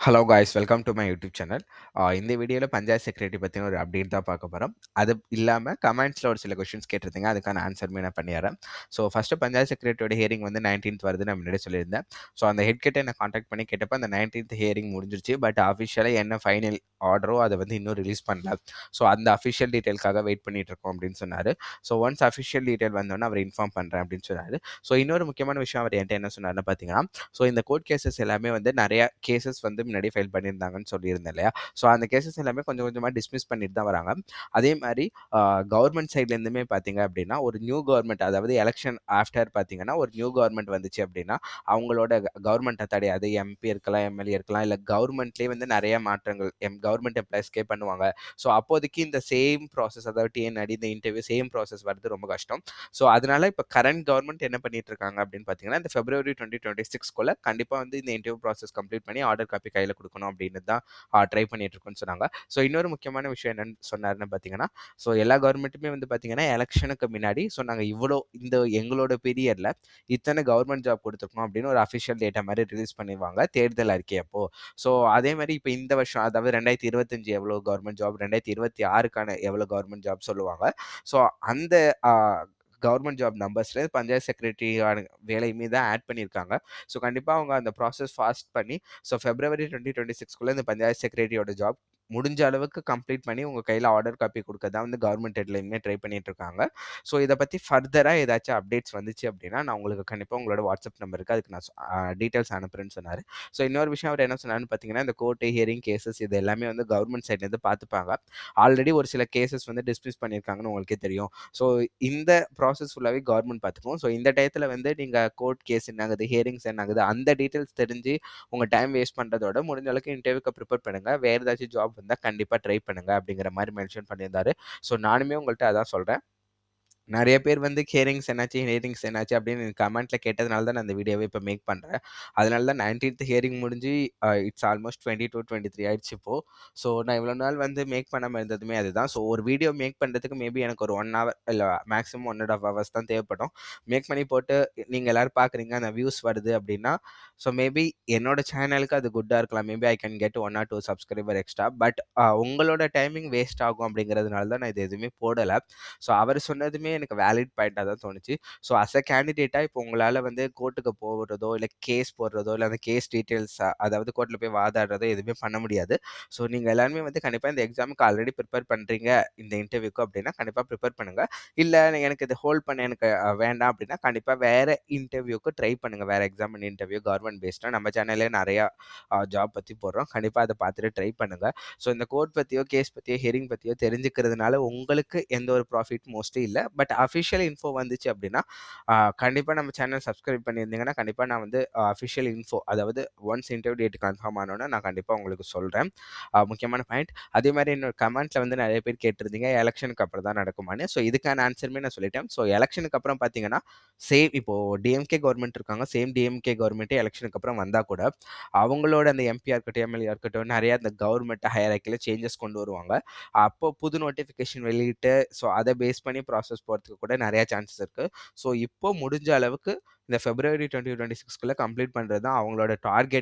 Hello guys welcome to my YouTube channel இந்த வீடியோவில் panchayat secretary பற்றின ஒரு அப்டேட் தான் பார்க்க போகிறோம் அது இல்லாமல் கமெண்ட்ஸில் ஒரு சில கொஷின்ஸ் கேட்டிருந்தீங்க. அதுக்கான ஆன்சருமே நான் பண்ணிடுறேன் ஸோ ஃபஸ்ட்டு பஞ்சாயத்து செக்ரட்டரியோட ஹியரிங் வந்து நைன்டீன்த் வருது. நான் முன்னாடி சொல்லியிருந்தேன். ஸோ அந்த ஹெட் கிட்ட காண்டாக்ட் பண்ணி கேட்டப்போ அந்த நைன்டீன்த் ஹியரிங் முடிஞ்சிருச்சு. பட் அஃபிஷியலாக என்ன ஃபைனல் ஆர்டரோ அதை வந்து இன்னும் ரிலீஸ் பண்ணல. ஸோ அந்த அஃபிஷியல் டீட்டெயிலுக்காக வெயிட் பண்ணிட்டு இருக்கோம் அப்படின்னு சொன்னார். ஸோ ஒன்ஸ் அஃபிஷியல் டீட்டெயில் வந்தோன்னே அவர் இன்ஃபார்ம் பண்ணுறேன் அப்படின்னு சொன்னார். ஸோ இன்னொரு முக்கியமான விஷயம் அவர் என்கிட்ட என்ன சொன்னார்னு பார்த்தீங்கன்னா ஸோ இந்த கோர்ட் கேசஸ் எல்லாமே வந்து நிறையா கேசஸ் வந்து முன்னாடி ஃபைல் பண்ணியிருந்தாங்கன்னு சொல்லியிருந்தேன் இல்லையா? ஸோ அந்த கேசஸ் எல்லாமே கொஞ்சம் கொஞ்சமாக டிஸ்மிஸ் பண்ணிட்டு தான் வராங்க. அதே மாதிரி கவர்மெண்ட் சைட்லேருந்துமே பார்த்தீங்க அப்படின்னா ஒரு நியூ கவர்மெண்ட் அதாவது எலெக்ஷன் ஆஃப்டர் பார்த்தீங்கன்னா ஒரு நியூ கவர்மெண்ட் வந்துச்சு அப்படின்னா அவங்களோட கவர்மெண்ட்டை தடை அது எம்பி இருக்கலாம் எம்எல்ஏ இருக்கலாம் இல்லை கவர்மெண்ட்லேயே வந்து நிறைய மாற்றங்கள் எம் கவர்மெண்ட் எம்ப்ளாயிஸ்க்கே பண்ணுவாங்க. ஸோ அப்போதைக்கு இந்த சேம் ப்ராசஸ் அதாவது டிஎன்அடி இந்த இன்டர்வியூ சேம் ப்ராசஸ் வரது ரொம்ப கஷ்டம். ஸோ அதனால இப்போ கரண்ட் கவர்மெண்ட் என்ன பண்ணிட்டு இருக்காங்க அப்படின்னு பார்த்தீங்கன்னா இந்த பிப்ரவரி டுவெண்ட்டி டுவெண்ட்டி சிக்ஸ்க்குள்ள கண்டிப்பாக வந்து இந்த இன்டர்வியூ ப்ராசஸ் கம்ப்ளீட் பண்ணி ஆர்டர் காப்பி கையில் கொடுக்கணும் அப்படின்னு தான் ட்ரை பண்ணிட்டு இருக்கோம்னு சொன்னாங்க. ஸோ இன்னொரு முக்கியமான விஷயம் என்னன்னு சொன்னாருன்னு பார்த்தீங்கன்னா ஸோ எல்லா கவர்மெண்ட்டுமே வந்து பார்த்தீங்கன்னா எலெக்ஷனுக்கு முன்னாடி ஸோ நாங்கள் இவ்வளோ இந்த எங்களோட பீரியடில் இத்தனை கவர்மெண்ட் ஜாப் கொடுத்துருக்கோம் அப்படின்னு ஒரு அஃபிஷியல் டேட்டா மாதிரி ரிலீஸ் பண்ணிடுவாங்க தேர்தல் அறிக்கை அப்போ. ஸோ அதே மாதிரி இப்போ இந்த வருஷம் அதாவது ரெண்டாயிரத்தி இருபத்தஞ்சு எவ்வளோ கவர்மெண்ட் ஜாப் ரெண்டாயிரத்தி இருபத்தி ஆறுக்கான எவ்வளோ கவர்மெண்ட் ஜாப் சொல்லுவாங்க. ஸோ அந்த கவர்மெண்ட் ஜாப் நம்பர்ஸில் பஞ்சாயத்து செக்ரட்டரியான வேலையுமே தான் ஆட் பண்ணியிருக்காங்க. ஸோ கண்டிப்பாக அவங்க அந்த ப்ராசஸ் ஃபாஸ்ட் பண்ணி ஸோ ஃபெப்ரவரி டுவெண்ட்டி டுவெண்ட்டி சிக்ஸ்க்குள்ளே இந்த பஞ்சாயத்து செக்ரட்டரியோட ஜாப் முடிஞ்ச அளவுக்கு கம்ப்ளீட் பண்ணி உங்கள் கையில் ஆர்டர் காப்பி கொடுக்க தான் வந்து கவர்மெண்ட் ஹெட்லையுமே ட்ரை பண்ணிட்டு இருக்காங்க. ஸோ இதை பற்றி ஃபர்தராக ஏதாச்சும் அப்டேட்ஸ் வந்துச்சு அப்படின்னா நான் உங்களுக்கு கண்டிப்பாக உங்களோட வாட்ஸ்அப் நம்பருக்கு அதுக்கு நான் டீட்டெயில்ஸ் அனுப்புறேன்னு சொன்னார். ஸோ இன்னொரு விஷயம் அவர் என்ன சொன்னார்னு பார்த்தீங்கன்னா இந்த கோர்ட்டு ஹியரிங் கேசஸ் இது எல்லாமே வந்து கவர்மெண்ட் சைட்லேருந்து பார்த்துப்பாங்க ஆல்ரெடி ஒரு சில கேசஸ் வந்து டிஸ்மிஸ் பண்ணியிருக்காங்கன்னு உங்களுக்கே தெரியும். ஸோ இந்த ப்ராசஸ் ஃபுல்லாகவே கவர்மெண்ட் பார்த்துக்கும் ஸோ இந்த டயத்தில் வந்து நீங்கள் கோர்ட் கேஸ் என்ன ஆகுது ஹியரிங்ஸ் என்ன ஆகுது அந்த டீட்டெயில்ஸ் தெரிஞ்சு உங்கள் டைம் வேஸ்ட் பண்ணுறதோட முடிஞ்ச அளவுக்கு இன்டர்வியூக்கு ப்ரிப்பேர் பண்ணுங்கள் வேறு ஏதாச்சும் ஜாப் இருந்தால் கண்டிப்பாக ட்ரை பண்ணுங்கள் அப்படிங்கிற மாதிரி மென்ஷன் பண்ணியிருந்தாரு. ஸோ நானுமே உங்கள்கிட்ட அதான் சொல்கிறேன் நிறைய பேர் வந்து ஹியரிங்ஸ் என்னாச்சு? ஹியரிங்ஸ் என்னாச்சு? அப்படின்னு கமெண்ட்டில் கேட்டதுனால தான் நான் அந்த வீடியோவை இப்போ மேக் பண்ணுறேன் அதனால தான் நைன்டீன்த் ஹியரிங் முடிஞ்சு it's almost twenty two twenty three ஆயிடுச்சு இப்போது ஸோ நான் இவ்வளோ நாள் வந்து மேக் பண்ணாமல் இருந்ததுமே அதுதான். ஸோ ஒரு வீடியோ மேக் பண்ணுறதுக்கு மேபி எனக்கு ஒரு ஒன் ஹவர் இல்லை maximum one and half hours தான் தேவைப்படும். மேக் பண்ணி போட்டு நீங்கள் எல்லோரும் பார்க்குறீங்க அந்த வியூஸ் வருது அப்படின்னா ஸோ மேபி என்னோட சேனலுக்கு அது குட்டாக இருக்கலாம். Maybe I can get one or two subscriber extra but உங்களோட டைமிங் வேஸ்ட் ஆகும் அப்படிங்கிறதுனால தான் நான் இது எதுவுமே போடலை. ஸோ அவர் சொன்னதுமே எனக்கு வேலிட் பாயிண்டாக தான் தோணுச்சு. ஸோ அஸ் அ கேண்டிடேட்டாக இப்போ உங்களால் வந்து கோர்ட்டுக்கு போடுறதோ இல்லை கேஸ் போடுறதோ இல்லை அந்த கேஸ் டீட்டெயில்ஸ் அதாவது கோர்ட்டில் போய் வாதாடுறதோ எதுவுமே பண்ண முடியாது. ஸோ நீங்கள் எல்லாருமே வந்து கண்டிப்பாக இந்த எக்ஸாமுக்கு ஆல்ரெடி ப்ரிப்பேர் பண்ணுறீங்க இந்த இன்டர்வியூக்கு அப்படின்னா கண்டிப்பாக ப்ரிப்பேர் பண்ணுங்கள் இல்லை எனக்கு இது ஹோல்ட் பண்ண எனக்கு வேண்டாம் அப்படின்னா கண்டிப்பாக வேறு இன்டர்வியூக்கு ட்ரை பண்ணுங்கள் வேறு எக்ஸாம் இன்டர்வியூ கவர்மெண்ட் பேஸ்டாக நம்ம சேனல்லே நிறையா ஜாப் பற்றி போடுறோம். கண்டிப்பாக அதை பார்த்துட்டு ட்ரை பண்ணுங்கள் ஸோ இந்த கோர்ட் பற்றியோ கேஸ் பற்றியோ ஹியரிங் பற்றியோ தெரிஞ்சுக்கிறதுனால உங்களுக்கு எந்த ஒரு ப்ராஃபிட் மோஸ்ட்லி இல்லை. பட் அஃபிஷியல் இன்ஃபோ வந்துச்சு அப்படின்னா கண்டிப்பாக நம்ம சேனல் சப்ஸ்கிரைப் பண்ணியிருந்தீங்கன்னா கண்டிப்பாக நான் வந்து அஃபிஷியல் இன்ஃபோ அதாவது ஒன்ஸ் இன்டர்வியூ டேட் கன்ஃபார்ம் ஆனோன்னா நான் கண்டிப்பாக உங்களுக்கு சொல்கிறேன் முக்கியமான பாயிண்ட் அதே மாதிரி என்னோட கமெண்ட்ஸில் வந்து நிறைய பேர் கேட்டிருந்தீங்க எலெக்ஷனுக்கு அப்புறம் தான் நடக்குமான்னு. ஸோ இதுக்கான ஆன்சருமே நான் சொல்லிட்டேன். ஸோ எலெக்ஷனுக்கு அப்புறம் பார்த்தீங்கன்னா சேம் இப்போது டிஎம்கே கவர்மெண்ட் இருக்காங்க. சேம் டிஎம்கே கவர்மெண்ட்டே எலெக்ஷனுக்கு அப்புறம் வந்தால் கூட அவங்களோட அந்த எம்பியாக இருக்கட்டும் எம்எல்ஏ இருக்கட்டும் நிறையா அந்த கவர்மெண்ட் ஹையராக்கில் சேஞ்சஸ் கொண்டு வருவாங்க. அப்போ புது நோட்டிஃபிகேஷன் வெளியிட்டு ஸோ அதை பேஸ் பண்ணி ப்ராசஸ் போகிறதுக்கு கூட நிறையா சான்சஸ் இருக்குது ஸோ இப்போ முடிஞ்ச அளவுக்கு இந்த ஃபெப்ரவரி டுவெண்ட்டி டுவெண்ட்டி சிக்ஸ்க்குள்ளே கம்ப்ளீட் பண்ணுறது தான் அவங்களோட டார்கெட்